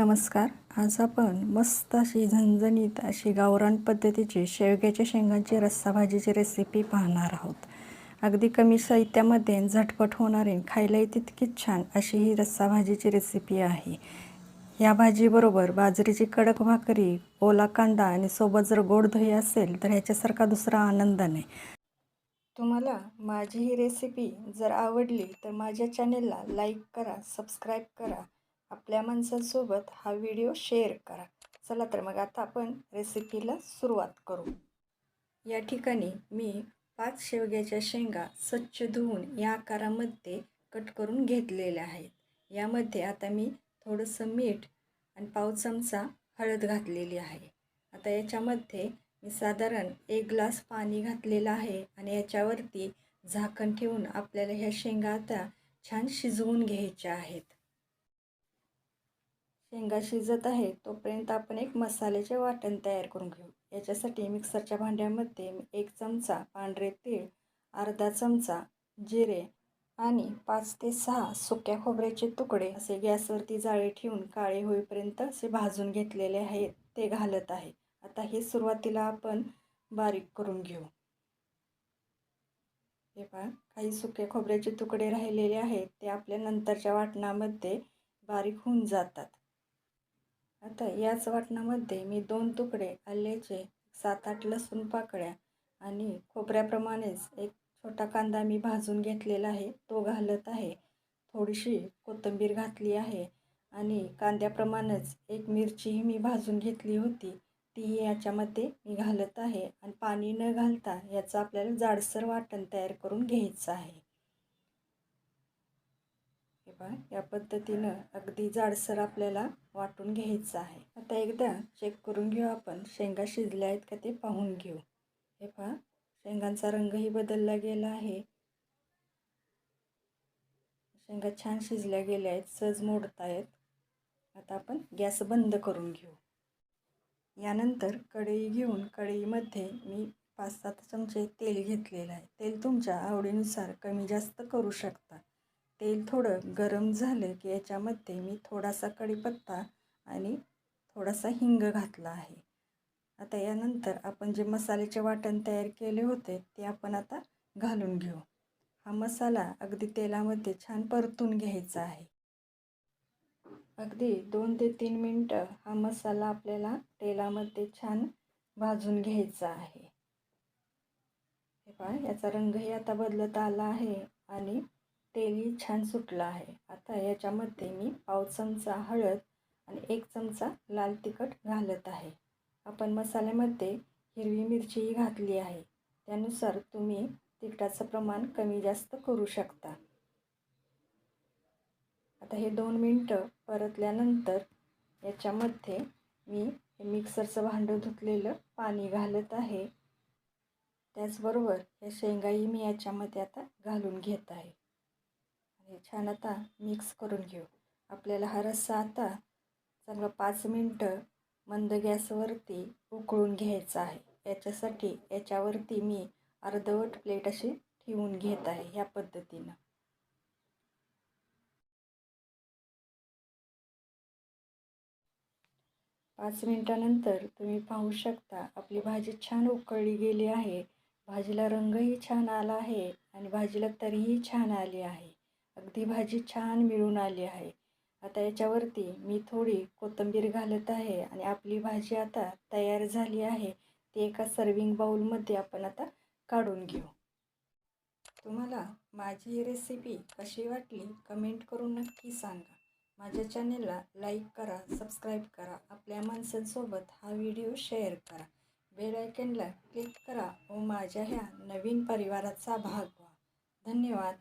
नमस्कार. आज आपण मस्त अशी झणझणीत अशी गावरान पद्धतीची शेवग्याच्या शेंगांची रस्सा भाजीची रेसिपी पाहणार आहोत. अगदी कमी साहित्यामध्ये झटपट होणारी खायलाही तितकीच छान अशी ही रस्सा भाजीची रेसिपी आहे. या भाजीबरोबर बाजरीची कडक भाकरी ओला कांदा आणि सोबत जर गोड दही असेल तर ह्याच्यासारखा दुसरा आनंद नाही. तुम्हाला माझी ही रेसिपी जर आवडली तर माझ्या चॅनेलला लाईक करा सबस्क्राईब करा आपल्या माणसांसोबत हा व्हिडिओ शेअर करा. चला तर मग आता आपण रेसिपीला सुरुवात करू. या ठिकाणी मी पाच शेवग्याच्या शेंगा स्वच्छ धुवून या आकारामध्ये कट करून घेतलेल्या आहेत. यामध्ये आता मी थोडंसं मीठ आणि पाव चमचा हळद घातलेली आहे. आता याच्यामध्ये मी साधारण एक ग्लास पाणी घातलेलं आहे आणि याच्यावरती झाकण ठेवून आपल्याला ह्या शेंगा आता छान शिजवून घ्यायच्या आहेत. शेंगा शिजत आहे तोपर्यंत आपण एक मसाल्याचे वाटण तयार करून घेऊ. याच्यासाठी मिक्सरच्या भांड्यामध्ये एक चमचा पांढरे तीळ अर्धा चमचा जिरे आणि पाच ते सहा सुक्या खोबऱ्याचे तुकडे असे गॅसवरती जाळे ठेवून काळे होईपर्यंत असे भाजून घेतलेले आहेत ते घालत आहे. आता हे सुरुवातीला आपण बारीक करून घेऊ. हे पहा काही सुक्या खोबऱ्याचे तुकडे राहिलेले आहेत ते आपल्या नंतरच्या वाटणामध्ये बारीक होऊन जातात. आता याच वाटणामध्ये मी दोन तुकडे आल्याचे सात आठ लसूण पाकळ्या आणि खोबऱ्याप्रमाणेच एक छोटा कांदा मी भाजून घेतलेला आहे. तो घालत आहे. थोडीशी कोथिंबीर घातली आहे आणि कांद्याप्रमाणेच एक मिरचीही मी भाजून घेतली होती. तीही याच्यामध्ये मी घालत आहे आणि पाणी न घालता याचं आपल्याला जाडसर वाटण तयार करून घ्यायचं आहे. हे पहा या पद्धतीनं अगदी जाडसर आपल्याला वाटून घ्यायचं आहे. आता एकदा चेक करून घेऊ आपण. शेंगा शिजल्या आहेत का ते पाहून घेऊ. हे पहा शेंगांचा रंगही बदलला गेला आहे. शेंगा छान शिजल्या गेल्या आहेत सहज मोडत आहेत आता आपण गॅस बंद करून घेऊ. यानंतर कढई घेऊन कढईमध्ये मी पाच सात चमचे तेल घेतलेलं आहे. तेल तुमच्या आवडीनुसार कमी जास्त करू शकता. तेल थोडं गरम झालं की याच्यामध्ये मी थोडासा कढीपत्ता आणि थोडासा हिंग घातला आहे. आता यानंतर आपण जे मसाल्याचे वाटण तयार केले होते ते आपण आता घालून घेऊ. हा मसाला अगदी तेलामध्ये छान परतून घ्यायचा आहे. अगदी दोन ते तीन मिनटं हा मसाला आपल्याला तेलामध्ये छान भाजून घ्यायचा आहे. हे पहा याचा रंगही आता बदलत आला आहे आणि तेलही छान सुटलं आहे. आता याच्यामध्ये मी पाव चमचा हळद आणि एक चमचा लाल तिखट घालत आहे. आपण मसाल्यामध्ये हिरवी मिरचीही घातली आहे. त्यानुसार तुम्ही तिखटाचं प्रमाण कमी जास्त करू शकता. आता हे दोन मिनटं परतल्यानंतर याच्यामध्ये मी मिक्सरचं भांडं धुतलेलं पाणी घालत आहे. त्याचबरोबर या शेंगाही मी याच्यामध्ये आता घालून घेत आहे. हे छान आता मिक्स करून घेऊ. आपल्याला हा रस्सा आता चांगला पाच मिनटं मंद गॅसवरती उकळून घ्यायचा आहे. याच्यासाठी याच्यावरती मी अर्धवट प्लेट अशी ठेवून घेत आहे ह्या पद्धतीनं. पाच मिनटानंतर तुम्ही पाहू शकता आपली भाजी छान उकळली गेली आहे. भाजीला रंगही छान आला आहे आणि भाजीला तरीही छान आली आहे. अगदी भाजी छान मिळून आली आहे. आता याच्यावरती मी थोडी कोथिंबीर घालत आहे आणि आपली भाजी आता तयार झाली आहे. ती एका सर्विंग बाऊलमध्ये आपण आता काढून घेऊ. तुम्हाला माझी ही रेसिपी कशी वाटली कमेंट करून नक्की सांगा. माझ्या चॅनेलला लाईक करा सबस्क्राईब करा आपल्या माणसांसोबत हा व्हिडिओ शेअर करा. बेल आयकनला क्लिक करा व माझ्या ह्या नवीन परिवाराचा भाग व्हा. धन्यवाद.